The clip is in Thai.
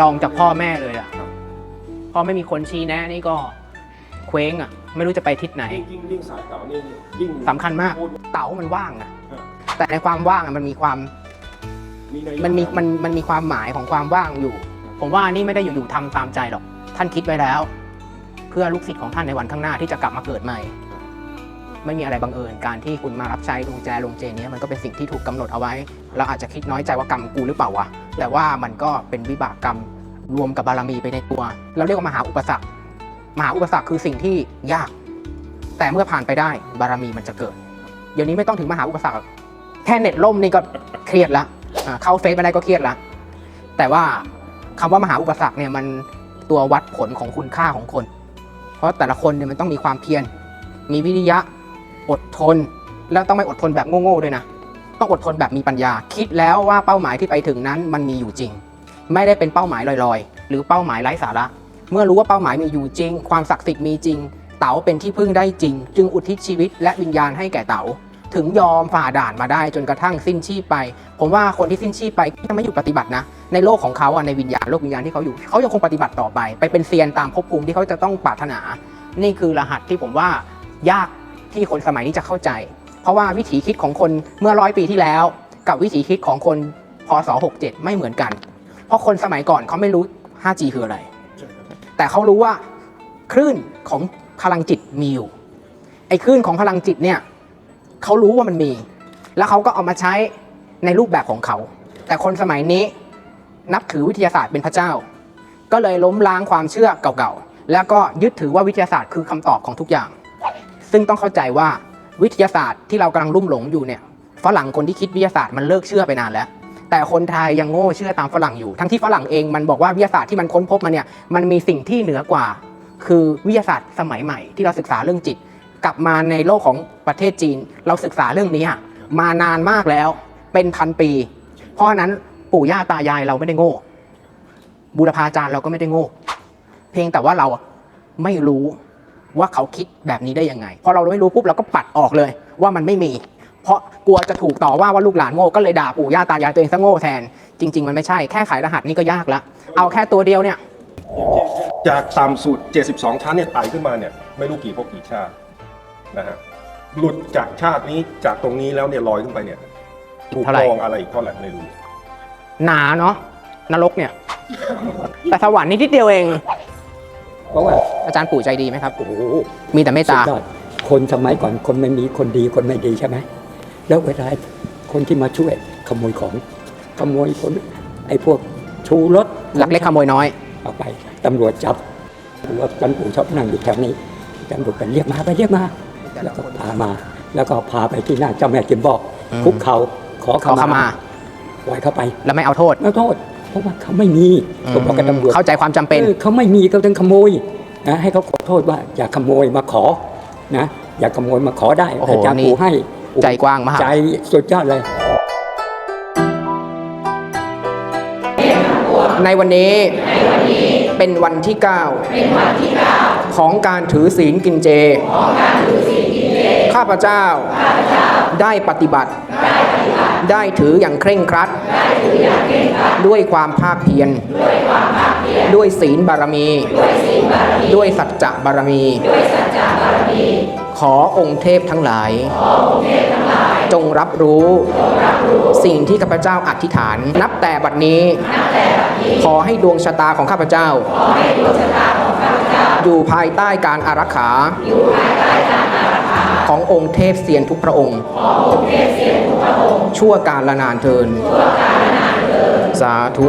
ลองจากพ่อแม่เลยอะพอไม่มีคนชี้แนะนี่ก็เคว้งอะไม่รู้จะไปทิศไหนยิ่งยิ่งยิ่งสายเก่านี่ยิ่งสำคัญมากพูดเต๋ามันว่างอะเออแต่ในความว่างอะมันมีความมีนัยยะมันมีมันมันมีความหมายของความว่างอยู่ ผมว่านี่ไม่ได้อยู่ๆทำตามใจหรอก ท่านคิดไว้แล้ว เพื่อลูกศิษย์ของท่านในวันข้างหน้าที่จะกลับมาเกิดใหม่ ไม่มีอะไรบังเอิญการที่คุณมารับใช้ดวงแจลงเจเนี้ยมันก็เป็นสิ่งที่ถูกกำหนดเอาไว้ เราอาจจะคิดน้อยใจว่ากรรมกูหรือเปล่าวะแต่ว่ามันก็เป็นวิบากกรรมรวมกับบารมีไปในตัว เราเรียกว่ามหาอุปสรรคมหาอุปสรรคคือสิ่งที่ยาก แต่เมื่อผ่านไปได้บารมีมันจะเกิด เดี๋ยวนี้ไม่ต้องถึงมหาอุปสรรคแค่เน็ตล่มนี่ก็เครียดละเข้าเฟซไม่ได้ก็เครียดละแต่ว่าคำว่ามหาอุปสรรคเนี่ยมันตัววัดผลของคุณค่าของคน เพราะแต่ละคนเนี่ยมันต้องมีความเพียรมีวิริยะ อดทน แล้วต้องไม่อดทนแบบโง่ๆด้วยนะ ต้องอดทนแบบมีปัญญา คิดแล้วว่าเป้าหมายที่ไปถึงนั้นมันมีอยู่จริง ไม่ได้เป็นเป้าหมายลอยๆ หรือเป้าหมายไร้สาระ เมื่อรู้ว่าเป้าหมายมีอยู่จริง ความศักดิ์สิทธิ์มีจริง เต๋าเป็นที่พึ่งได้จริง จึงอุทิศชีวิตและวิญญาณให้แก่เต๋าถึงยอมฝ่าด่านมาได้จนกระทั่งสิ้นชีพไป ผมว่าคนที่สิ้นชีพไปยังไม่อยู่ปฏิบัตินะ ในโลกของเขาอะในวิญญาณโลกวิญญาณที่เขาอยู่เขายังคงปฏิบัติต่อไป ไปเป็นเซียนตามภพภูมิที่เขาจะต้องปรารถนา นี่คือรหัสที่ผมว่ายาก ที่คนสมัยนี้จะเข้าใจ เพราะว่าวิถีคิดของคนเมื่อร้อยปีที่แล้ว กับวิถีคิดของคนพศ67 ไม่เหมือนกัน เพราะคนสมัยก่อนเขาไม่รู้ 5G คืออะไร แต่เขารู้ว่าคลื่นของพลังจิตมีอยู่ ไอ้คลื่นของพลังจิตเนี่ยเขารู้ว่ามันมี แล้วเขาก็เอามาใช้ในรูปแบบของเขา แต่คนสมัยนี้นับถือวิทยาศาสตร์เป็นพระเจ้า ก็เลยล้มล้างความเชื่อเก่าๆ แล้วก็ยึดถือว่าวิทยาศาสตร์คือคำตอบของทุกอย่าง ซึ่งต้องเข้าใจว่าวิทยาศาสตร์ที่เรากำลังลุ่มหลงอยู่เนี่ยฝรั่งคนที่คิดวิทยาศาสตร์มันเลิกเชื่อไปนานแล้ว แต่คนไทยยังโง่เชื่อตามฝรั่งอยู่ ทั้งที่ฝรั่งเองมันบอกว่าวิทยาศาสตร์ที่มันค้นพบมาเนี่ยมันมีสิ่งที่เหนือกว่า คือวิทยาศาสตร์สมัยใหม่ที่เราศึกษาเรื่องจิต กลับมาในโลกของประเทศจีน เราศึกษาเรื่องนี้อะมานานมากแล้วเป็นพันปี เพราะนั้นปู่ย่าตายายเราไม่ได้โง่บูรพาจารย์เราก็ไม่ได้โง่ เพียงแต่ว่าเราไม่รู้ ว่าเขาคิดแบบนี้ได้ยังไง พอเราไม่รู้ปุ๊บเราก็ปัดออกเลย ว่ามันไม่มี เพราะกลัวจะถูกต่อว่าว่าลูกหลานโง่ก็เลยด่าปู่ย่าตายายตัวเองซะโง่แทน จริง ๆ มันไม่ใช่แค่ขายรหัสนี่ก็ยากละเอาแค่ตัวเดียวเนี่ย จากต่ำสุด 72 ชั้นเนี่ยไต่ขึ้นมาเนี่ยไม่รู้กี่ภพกี่ชาตินะฮะหลุดจากชาตินี้จากตรงนี้แล้วเนี่ยลอยขึ้นไปเนี่ยถูกเท่าไหร่กองอะไรอีกเท่าไหร่ไม่รู้หนาเนาะนรกเนี่ย แต่สวรรค์นี่นิดเดียวเอง เพราะว่าอาจารย์ปู่ใจดีไหมครับ โอ้โหมีแต่เมตสุดตายอดคนสมัยก่อนคนไม่มีคนดีคนไม่ดีใช่ไหมแล้วเวลาคนที่มาช่วยขโมยของขโมยคนไอ้พวกชูรถลักเล็กขโมยน้อย เอาไปตำรวจจับผมว่าจันปู่ชอบนั่งอยู่แถวนี้ตำรวจไปเรียกมาไปเรียกมา แล้วก็พามา แล้วก็พาไปที่หน้าเจ้าแม่กิมบอกอืม คุกเขาขอขอขมา ปล่อยเข้าไปแล้วไม่เอาโทษ แล้วโทษ เพราะว่าเขาไม่มีผมบอกกับตำรวจเข้าใจความจำเป็นออเขาไม่มีเขาถึงขโมยนะให้เขาขอโทษว่าอย่าขโมยมาขอนะอย่าขโมยมาขอได้โอ้โหอาจารย์นี่ปู่ให้ใจกว้างมากใจสุดยอดเลยในวันนี้เป็นวันที่ 9 ของการถือศีลกินเจ ข้าพเจ้าได้ปฏิบัติ ได้ถืออย่างเคร่งครัด ด้วยความภาคเพียร ด้วยศีลบารมี ด้วยสัจจะบารมี ขอองค์เทพทั้งหลาย จงรับรู้ สิ่งที่ข้าพเจ้าอธิษฐาน นับแต่บัดนี้ ขอให้ดวงชะตาของข้าพเจ้า อยู่ภายใต้การอารักขา ขององค์เทพเสียนทุกพระองค์ ชั่วการละนานเทิน สาธุ